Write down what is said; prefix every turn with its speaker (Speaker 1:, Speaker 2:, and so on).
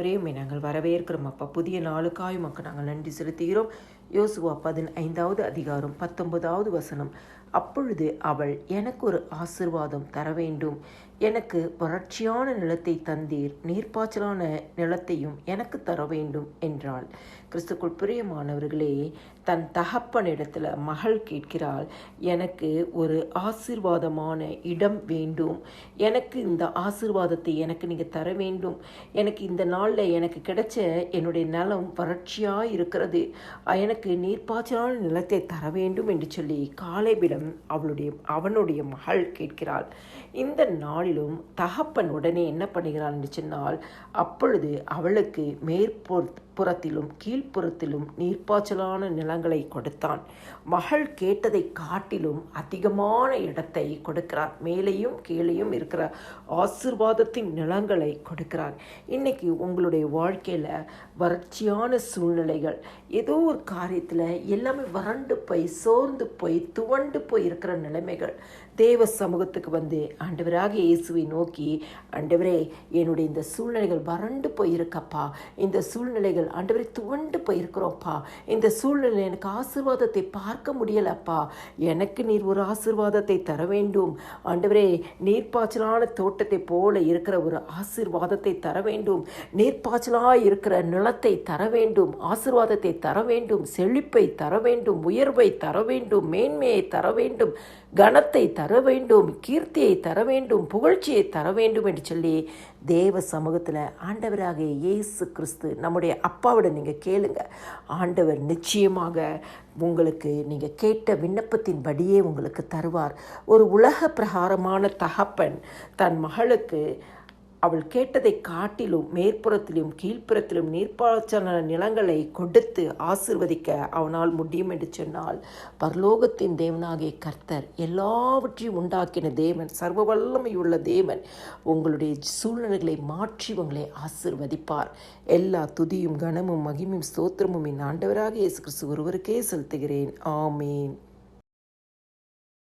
Speaker 1: ஆண்டவரே நாங்கள் வரவேற்கிறோம். அப்பா புதிய நாளுக்காய் மக்கள் நாங்கள் நன்றி செலுத்துகிறோம். யோசுவா பதினைந்தாவது அதிகாரம் பத்தொன்பதாவது வசனம். அப்பொழுது அவள் எனக்கு ஒரு ஆசிர்வாதம் தர வேண்டும். எனக்கு வறட்சியான நிலத்தை தந்தீர். நீர்ப்பாய்ச்சலான நிலத்தையும் எனக்கு தர வேண்டும் என்றாள். கிறிஸ்துக்குள் பிரியமானவர்களே தன் தகப்பனிடத்தில் மகள் கேட்கிறாள் எனக்கு ஒரு ஆசிர்வாதமான இடம் வேண்டும். எனக்கு இந்த ஆசிர்வாதத்தை எனக்கு நீங்கள் தர வேண்டும். எனக்கு இந்த நாளில் எனக்கு கிடைச்ச என்னுடைய நிலம் வறட்சியாக இருக்கிறது. எனக்கு நீர்ப்பாய்ச்சலான நிலத்தை தர வேண்டும் என்று சொல்லி காலேபிடம் அவளுடைய அவனுடைய மகள் கேட்கிறாள். இந்த நாளிலும் தகப்பன் உடனே என்ன பண்ணுகிறான் என்று சொன்னால் அப்பொழுது அவளுக்கு மேற்போர் புறத்திலும் கீழ்ப்புறத்திலும் நீர்ப்பாய்ச்சலான நிலங்களை கொடுத்தான். மகள் கேட்டதை காட்டிலும் அதிகமான இடத்தை கொடுக்கிறார். மேலேயும் கீழேயும் இருக்கிற ஆசிர்வாதத்தின் நிலங்களை கொடுக்கிறார். இன்னைக்கு உங்களுடைய வாழ்க்கையில் வறட்சியான சூழ்நிலைகள் ஏதோ ஒரு காரியத்தில் எல்லாமே வறண்டு போய் சோர்ந்து போய் துவண்டு போய் இருக்கிற நிலைமைகள். தேவ சமூகத்துக்கு வந்து ஆண்டவராக இயேசுவை நோக்கி ஆண்டவரே என்னுடைய இந்த சூழ்நிலைகள் வறண்டு போயிருக்கப்பா. இந்த சூழ்நிலைகள் ஆண்டவரே துவண்டு போயிருக்கிறோம்ப்பா. இந்த சூழ்நிலை எனக்கு ஆசிர்வாதத்தை பார்க்க முடியலப்பா. எனக்கு நீர் ஒரு ஆசிர்வாதத்தை தர வேண்டும். ஆண்டவரே நீர்ப்பாய்ச்சலான தோட்டத்தை போல இருக்கிற ஒரு ஆசிர்வாதத்தை தர வேண்டும். நீர்ப்பாய்ச்சலாக இருக்கிற நிலத்தை தர வேண்டும். ஆசிர்வாதத்தை தர வேண்டும். செழிப்பை தர வேண்டும். உயர்வை தர வேண்டும். மேன்மையை தர வேண்டும். கனத்தை தர வேண்டும். கீர்த்தியை தர வேண்டும். புகழ்ச்சியை தர வேண்டும் என்று சொல்லி தேவ சமூகத்தில் ஆண்டவராக இயேசு கிறிஸ்து நம்முடைய அப்பாவோட நீங்கள் கேளுங்க. ஆண்டவர் நிச்சயமாக உங்களுக்கு நீங்கள் கேட்ட விண்ணப்பத்தின் படியே உங்களுக்கு தருவார். ஒரு உலக பிரகாரமான தகப்பன் தன் மகளுக்கு அவள் கேட்டதை காட்டிலும் மேற்புறத்திலும் கீழ்ப்புறத்திலும் நீர்ப்பாய்ச்சலான நிலங்களை கொடுத்து ஆசிர்வதிக்க அவனால் முடியும் என்று சொன்னால் பரலோகத்தின் தேவனாகிய கர்த்தர் எல்லாவற்றையும் உண்டாக்கின தேவன் சர்வ வல்லமையுள்ள தேவன் உங்களுடைய சூழ்நிலைகளை மாற்றி உங்களை ஆசிர்வதிப்பார். எல்லா துதியும் கனமும் மகிமையும் ஸ்தோத்திரமும் என் ஆண்டவராக இயேசு கிறிஸ்து ஒருவருக்கே செலுத்துகிறேன். ஆமேன்.